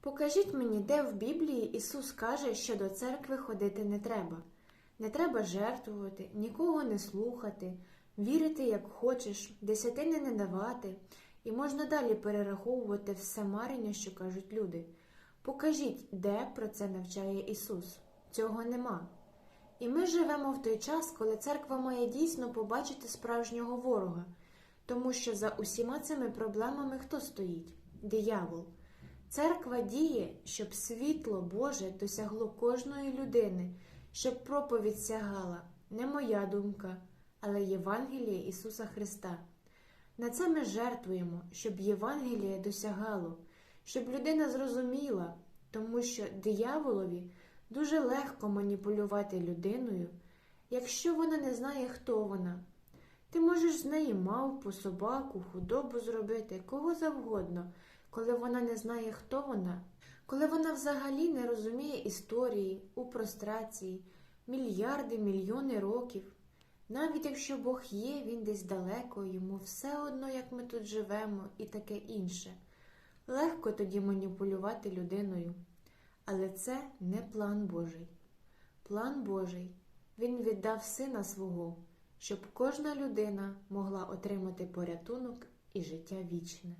Покажіть мені, де в Біблії Ісус каже, що до церкви ходити не треба. Не треба жертвувати, нікого не слухати, вірити, як хочеш, десятини не давати, і можна далі перераховувати все марення, що кажуть люди. Покажіть, де про це навчає Ісус. Цього нема. І ми живемо в той час, коли церква має дійсно побачити справжнього ворога, тому що за усіма цими проблемами хто стоїть? Диявол. Церква діє, щоб світло Боже досягло кожної людини, щоб проповідь сягала не моя думка, але Євангеліє Ісуса Христа. На це ми жертвуємо, щоб Євангеліє досягало, щоб людина зрозуміла, тому що дияволові дуже легко маніпулювати людиною, якщо вона не знає, хто вона. Ти можеш з неї мавпу, собаку, худобу зробити, кого завгодно, коли вона не знає, хто вона, коли вона взагалі не розуміє історії у прострації, мільярди, мільйони років. Навіть якщо Бог є, він десь далеко, йому все одно, як ми тут живемо, і таке інше. Легко тоді маніпулювати людиною. Але це не план Божий. План Божий він віддав сина свого, щоб кожна людина могла отримати порятунок і життя вічне.